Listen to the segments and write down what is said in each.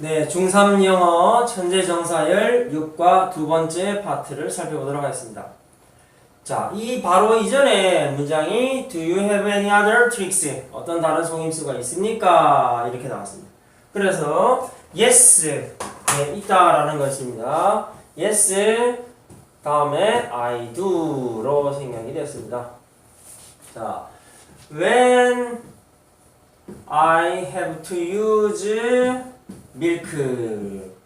네, 중3 영어 천재정사열 6과 두 번째 파트를 살펴보도록 하겠습니다. 자, 이 바로 이전에 문장이 Do you have any other tricks? 어떤 다른 속임수가 있습니까? 이렇게 나왔습니다. 그래서 yes, 네, 있다라는 것입니다. yes 다음에 I do로 생략이 됐습니다. 자, when I have to use 밀크.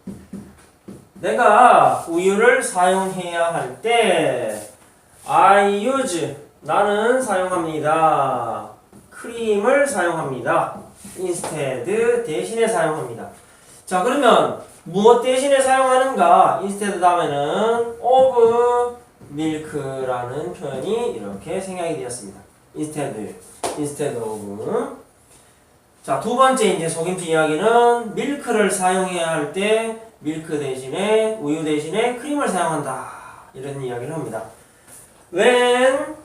내가 우유를 사용해야 할 때 I use 나는 사용합니다. 크림을 사용합니다. instead 대신에 사용합니다. 자 그러면 무엇 대신에 사용하는가? instead 다음에는 of milk라는 표현이 이렇게 생략이 되었습니다. instead instead of 자, 두 번째 이제 속임수 이야기는 밀크를 사용해야 할 때 밀크 대신에 우유 대신에 크림을 사용한다. 이런 이야기를 합니다. When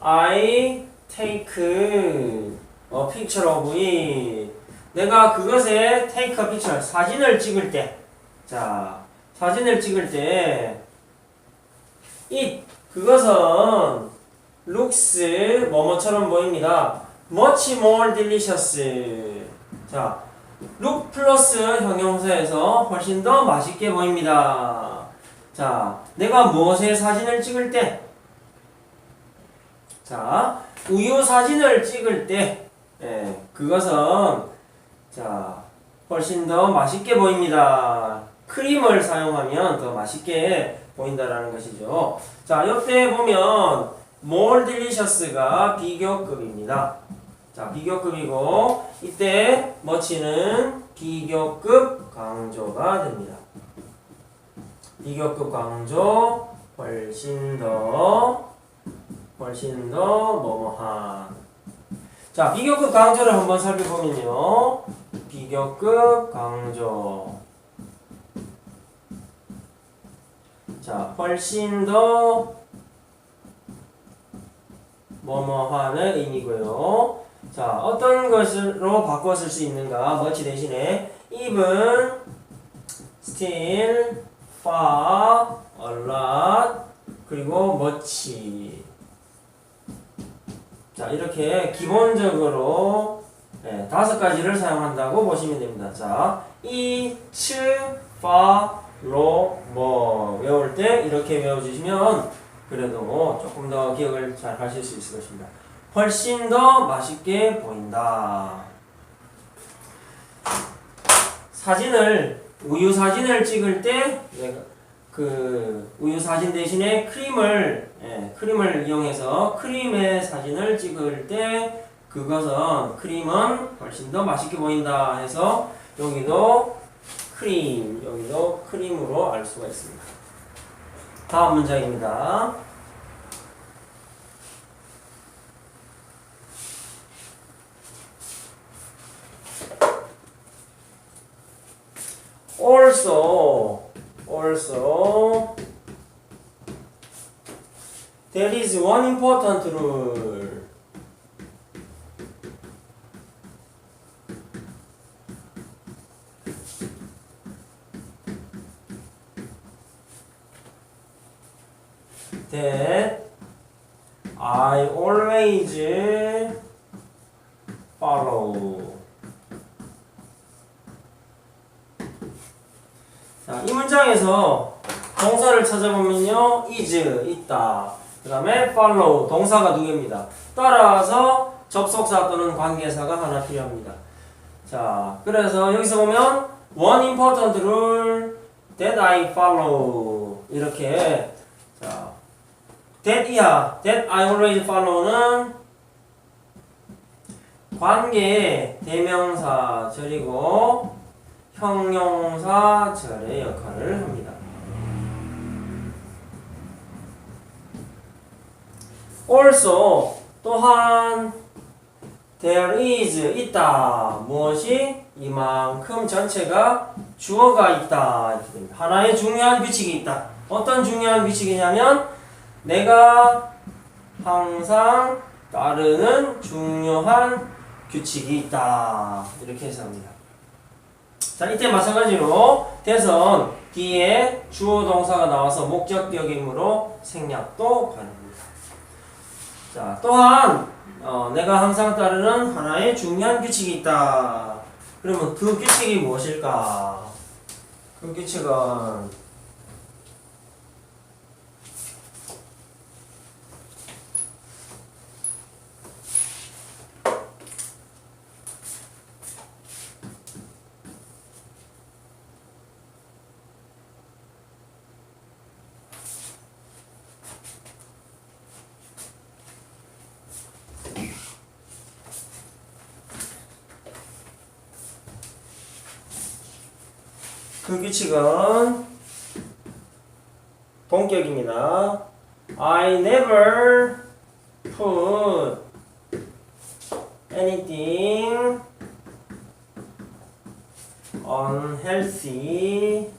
I take a picture of it 내가 그것에 take a picture 사진을 찍을 때 자, 사진을 찍을 때 it 그것은 looks 뭐뭐처럼 보입니다. Much more delicious. 자, look 플러스 형용사에서 훨씬 더 맛있게 보입니다. 자, 내가 무엇의 사진을 찍을 때? 자, 우유 사진을 찍을 때, 예, 그것은, 자, 훨씬 더 맛있게 보입니다. 크림을 사용하면 더 맛있게 보인다라는 것이죠. 자, 옆에 보면, more delicious가 비교급입니다. 자, 비교급이고 이때 머치는 비교급 강조가 됩니다. 비교급 강조 훨씬 더 훨씬 더 뭐뭐한 자, 비교급 강조를 한번 살펴보면요. 비교급 강조 자, 훨씬 더 뭐뭐한의 의미고요. 자, 어떤 것으로 바꿔 쓸 수 있는가? much 대신에 even, still, far, a lot, 그리고 much. 자, 이렇게 기본적으로 네, 다섯 가지를 사용한다고 보시면 됩니다. 자, each, far, low, more 외울 때 이렇게 외워주시면 그래도 조금 더 기억을 잘 하실 수 있을 것입니다. 훨씬 더 맛있게 보인다. 사진을 우유 사진을 찍을 때 그 우유 사진 대신에 크림을 예, 크림을 이용해서 크림의 사진을 찍을 때 그것은 크림은 훨씬 더 맛있게 보인다 해서 여기도 크림 여기도 크림으로 알 수가 있습니다. 다음 문장입니다. Also also there is one important rule 자, 이 문장에서 동사를 찾아보면요. is 있다. 그 다음에 follow 동사가 두 개입니다. 따라서 접속사 또는 관계사가 하나 필요합니다. 자, 그래서 여기서 보면 one important rule that I follow 이렇게 자, that이야. that I always follow는 관계 대명사 절이고 형용사 절의 역할을 합니다. also 또한 there is 있다 무엇이 이만큼 전체가 주어가 있다. 하나의 중요한 규칙이 있다. 어떤 중요한 규칙이냐면 내가 항상 따르는 중요한 규칙이 있다 이렇게 해석합니다. 자, 이때 마찬가지로 대선 뒤에 주어 동사가 나와서 목적격이므로 생략도 가능합니다. 자, 또한 어, 내가 항상 따르는 하나의 중요한 규칙이 있다. 그러면 그 규칙이 무엇일까? 그 규칙은 그 규칙은 동격입니다. I never put anything unhealthy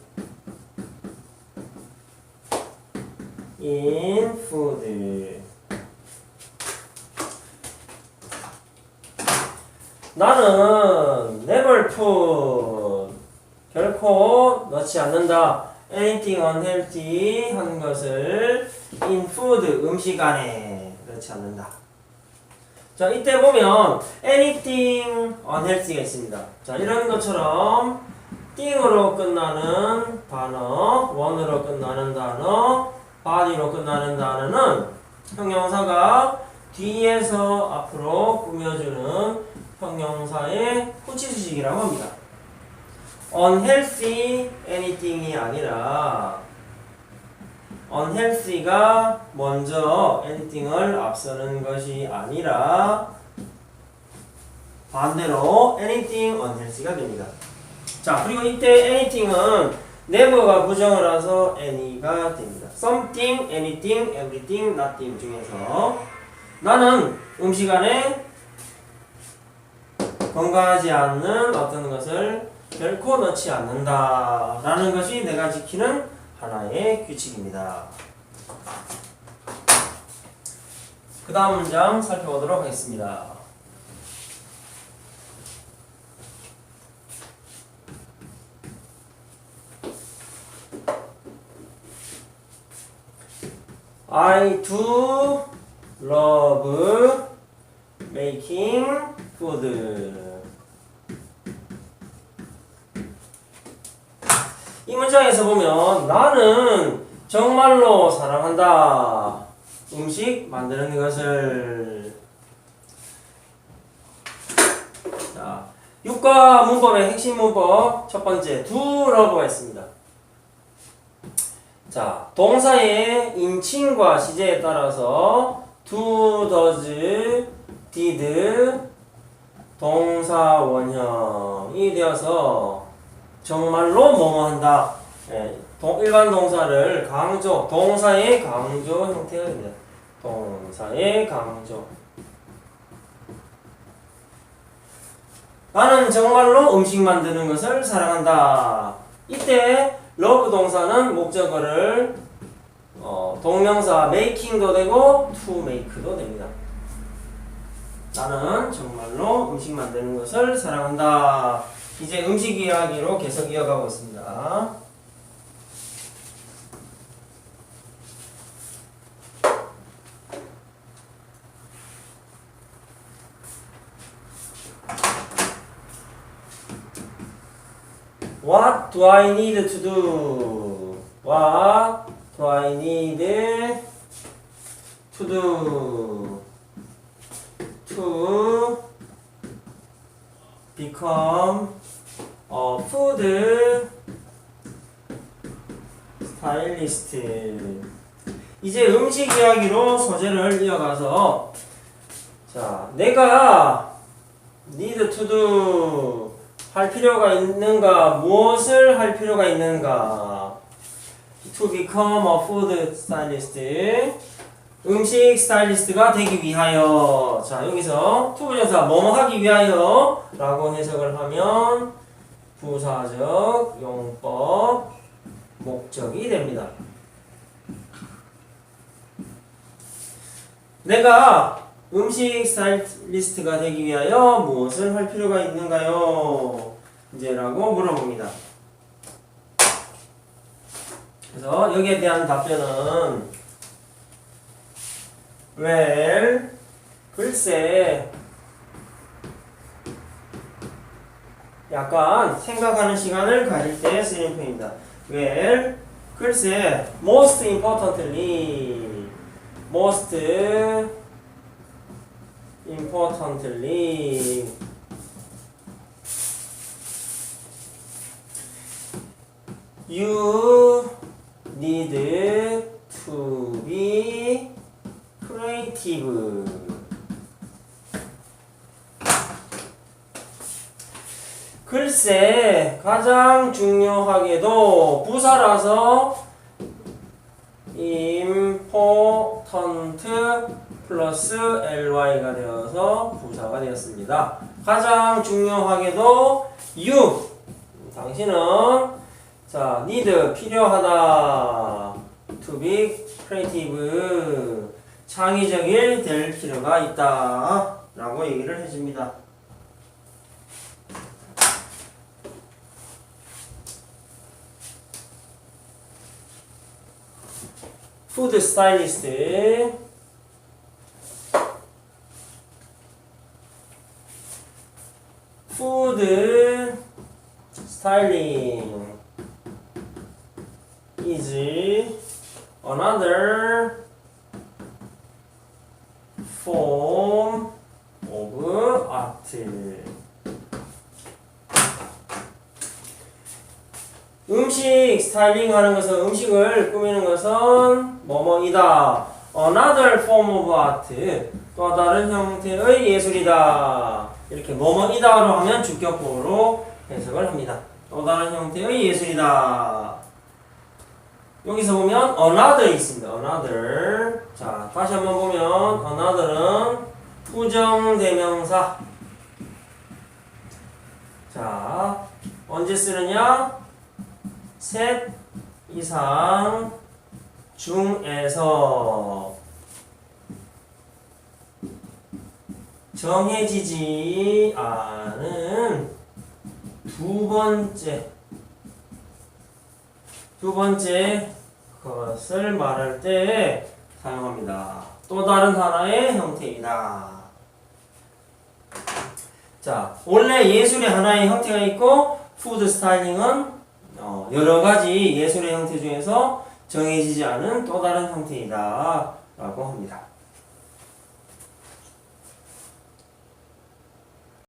in food. 나는 never put 결코 넣지 않는다. anything unhealthy 하는 것을 in food 음식 안에 넣지 않는다. 자, 이때 보면 anything unhealthy가 있습니다. 자, 이런 것처럼 thing으로 끝나는 단어, one으로 끝나는 단어, body로 끝나는 단어는 형용사가 뒤에서 앞으로 꾸며주는 형용사의 후치수식이라고 합니다. Unhealthy anything이 아니라 unhealthy가 먼저 anything을 앞서는 것이 아니라 반대로 anything unhealthy가 됩니다. 자, 그리고 이때 anything은 never가 부정을 해서 any가 됩니다. something, anything, everything, nothing 중에서 나는 음식 안에 건강하지 않는 어떤 것을 결코 넣지 않는다 라는 것이 내가 지키는 하나의 규칙입니다. 그 다음 문장 살펴보도록 하겠습니다. I do love making. 이 문장에서 보면 나는 정말로 사랑한다. 음식 만드는 것을. 자, 육과 문법의 핵심 문법 첫 번째 있습니다. 자, 동사의 인칭과 시제에 따라서 do, does, did 동사 원형이 되어서 정말로 뭐뭐 한다. 예, 동- 일반 동사를 강조, 동사의 강조 형태가 됩니다. 동사의 강조. 나는 정말로 음식 만드는 것을 사랑한다. 이때 love 동사는 목적어를 어, 동명사 making도 되고 to make도 됩니다. 나는 정말로 음식 만드는 것을 사랑한다. 이제 음식 이야기로 계속 이어가고 있습니다. What do I need to do? What do I need to do? To become a food stylist. 이제 음식 이야기로 소재를 이어가서 자, 내가 need to do 할 필요가 있는가? 무엇을 할 필요가 있는가? To become a food stylist. 음식 스타일리스트가 되기 위하여. 자, 여기서 to 부정사 뭐뭐 하기 위하여 라고 해석을 하면 부사적 용법 목적이 됩니다. 내가 음식 스타일리스트가 되기 위하여 무엇을 할 필요가 있는가요? 문제라고 물어봅니다. 그래서 여기에 대한 답변은 well 글쎄 약간 생각하는 시간을 가질 때 쓰는 표현입니다. well 글쎄 most importantly most importantly you need to be creative. 글쎄, 가장 중요하게도 부사라서 important 플러스 ly가 되어서 부사가 되었습니다. 가장 중요하게도 you 당신은 자 need 필요하다 to be creative 창의적일 될 필요가 있다 라고 얘기를 해줍니다. 푸드 스타일리스트 푸드 스타일링 is another form of art. 음식 스타일링 하는 것은 음식을 꾸미는 것은 뭐뭐이다. Another form of art. 또 다른 형태의 예술이다. 이렇게 뭐뭐이다로 하면 주격보로 해석을 합니다. 또 다른 형태의 예술이다. 여기서 보면 another 있습니다. another. 자, 다시 한번 보면 another는 부정대명사. 자, 언제 쓰느냐? 셋 이상 중에서 정해지지 않은 두 번째 두 번째 것을 말할 때 사용합니다. 또 다른 하나의 형태이다. 자, 원래 예술의 하나의 형태가 있고 푸드 스타일링은 어, 여러 가지 예술의 형태 중에서 정해지지 않은 또 다른 형태이다 라고 합니다.